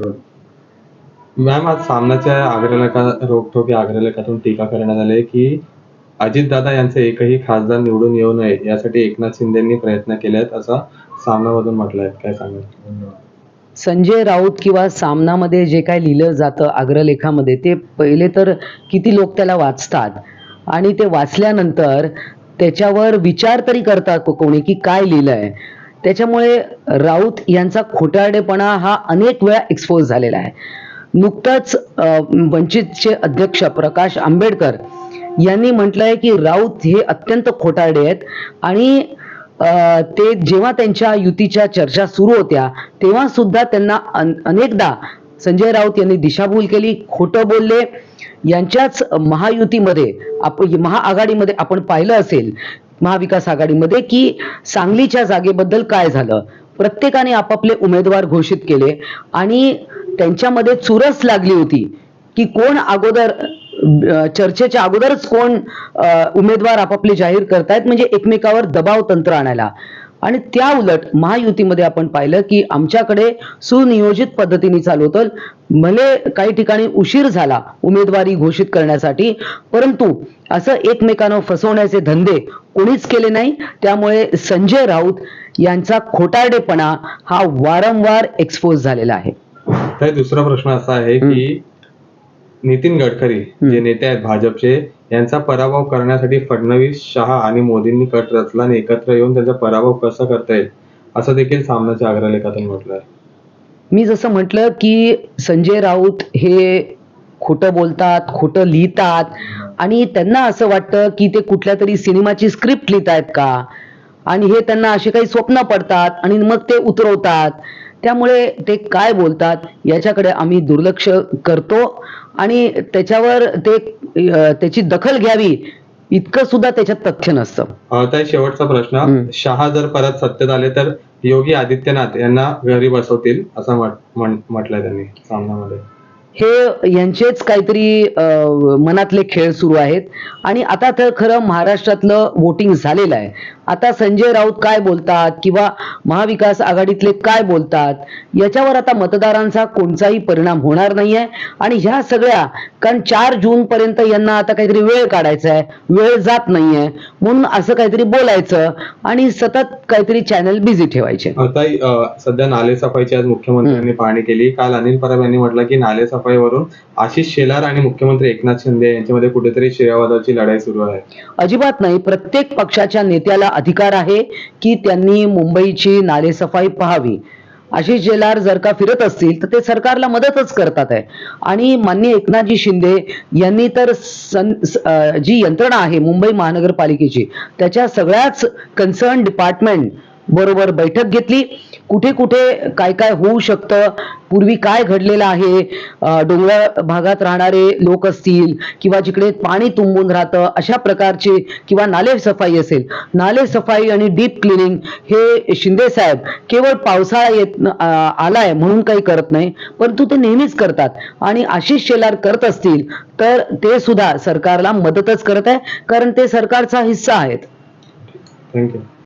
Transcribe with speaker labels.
Speaker 1: Ma'am आज सामनाच्या अग्रलेखा रोखोक या अग्रलेखातून टीका करण्यात आली की अजितदादा यांचे एकही खासदार निवडून येऊ नये यासाठी एकनाथ शिंदेंनी प्रयत्न केलेत आहेत असं सामनामधून म्हटलंय. काय सांगाल?
Speaker 2: संजय राऊत किंवा सामनामध्ये जे काय लिहिलं जातं अग्रलेखामध्ये ते पहिले तर किती लोक त्याला वाचतात? आणि ते वाचल्यानंतर त्याच्यावर विचार तरी करतात कोणी की काय लिहिलं आहे त्याच्यामुळे राऊत यांचा खोटारडेपणा हा अनेक वेळा एक्सपोज झालेला आहे. नुकताच वंचितचे अध्यक्ष प्रकाश आंबेडकर यांनी म्हटलं आहे की राऊत हे अत्यंत खोटारडे आहेत आणि ते जेव्हा त्यांच्या युतीच्या चर्चा सुरू होत्या तेव्हा सुद्धा त्यांना अन- अनेकदा संजय राऊत यांनी दिशाभूल केली खोटं बोलले. यांच्याच महायुतीमध्ये आप महाआघाडीमध्ये आपण पाहिलं असेल महाविकास आघाडीमध्ये की सांगलीच्या जागेबद्दल काय झालं? प्रत्येकाने आपापले उमेदवार घोषित केले आणि त्यांच्यामध्ये चुरस लागली होती की कोण अगोदर चर्चेच्या अगोदरच कोण उमेदवार आपापले जाहीर करतायत म्हणजे एकमेकावर दबाव तंत्र आणायला. आणि त्या उलट महायुतीमध्ये आपण पाहिलं की आमच्याकडे सुनियोजित पद्धतीने चालू होतं. भले काही ठिकाणी उशीर झाला उमेदवारी घोषित करण्यासाठी परंतु असं एकमेकांना फसवण्याचे धंदे कोणीच केले नाही. त्यामुळे संजय राऊत यांचा खोटारडेपणा हा वारंवार एक्सपोज झालेला आहे.
Speaker 1: तर दुसरा प्रश्न असा आहे की नितीन गडकरी जे नेते आहेत भाजपचे यांचा पराभव करण्यासाठी फडणवीस शहा आणि मोदींनी कट रचला आणि एकत्र येऊन त्यांचा पराभव कसा करता येईल? असं देखील सामनाच्या अग्रलेखातून म्हटलं आहे
Speaker 2: मी जसं म्हटलं की संजय राऊत हे खोटं बोलतात खोटं लिहितात. आणि त्यांना असं वाटतं की ते कुठल्या तरी सिनेमाची स्क्रिप्ट लिहित आहेत का? आणि हे त्यांना असे काही स्वप्न पडतात आणि मग ते उतरवतात. त्यामुळे ते काय बोलतात याच्याकडे आम्ही दुर्लक्ष करतो. आणि त्याच्यावर ते त्याची दखल घ्यावी इतकं सुद्धा त्याच्यात तथ्य नसतं.
Speaker 1: तर शेवटचा प्रश्न. शहा जर परत सत्तेत आले तर योगी आदित्यनाथ यांना घरी बसवतील असं म्हटलंय त्यांनी सामनामध्ये.
Speaker 2: हे यांचेच काहीतरी मनातले खेळ सुरू आहेत. आणि आता तर खरं महाराष्ट्रातलं वोटिंग झालेलं आहे. आता संजय राऊत काय बोलतात किंवा महाविकास आघाडीतले काय बोलतात याच्यावर आता मतदारांचा कोणताही परिणाम होणार नाहीये. आणि ह्या सगळ्या कारण चार जून पर्यंत यांना आता काहीतरी वेळ काढायचा आहे वेळ जात नाहीये म्हणून असं काहीतरी बोलायचं आणि सतत काहीतरी चॅनल बिझी ठेवायचे.
Speaker 1: आता सध्या नालेसफाईची आज मुख्यमंत्र्यांनी पाहणी केली. काल अनिल परब यांनी म्हटलं की नालेसफाईवरून आशिष शेलार आणि मुख्यमंत्री एकनाथ शिंदे यांच्यामध्ये कुठेतरी शिरावादाची लढाई सुरू आहे.
Speaker 2: अजिबात नाही. प्रत्येक पक्षाच्या नेत्याला अधिकार आहे की त्यांनी मुंबईची नालेसफाई पाहावी. आशिष जेलार जर का फिरत असतील तर ते सरकारला मदतच करतात आहे. आणि मान्य एकनाथजी शिंदे यांनी तर सन स- जी यंत्रणा आहे मुंबई महानगरपालिकेची त्याच्या सगळ्याच कन्सर्न डिपार्टमेंट बरोबर बैठक घेतली. कुठे कुठे काय काय होऊ शकतं पूर्वी काय घडलेलं आहे? डोंगराळ भागात राहणारे लोक असतील किंवा जिकडे पाणी तुंबून राहतं अशा प्रकारचे किंवा नाले सफाई असेल. नाले सफाई आणि डीप क्लिनिंग हे शिंदे साहेब केवळ पावसाळा येत आलाय म्हणून काही करत नाही परंतु ते नेहमीच करतात. आणि आशिष शेलार करत असतील तर ते सुद्धा सरकारला मदतच करत आहे कारण ते सरकारचा हिस्सा आहेत.
Speaker 1: थँक्यू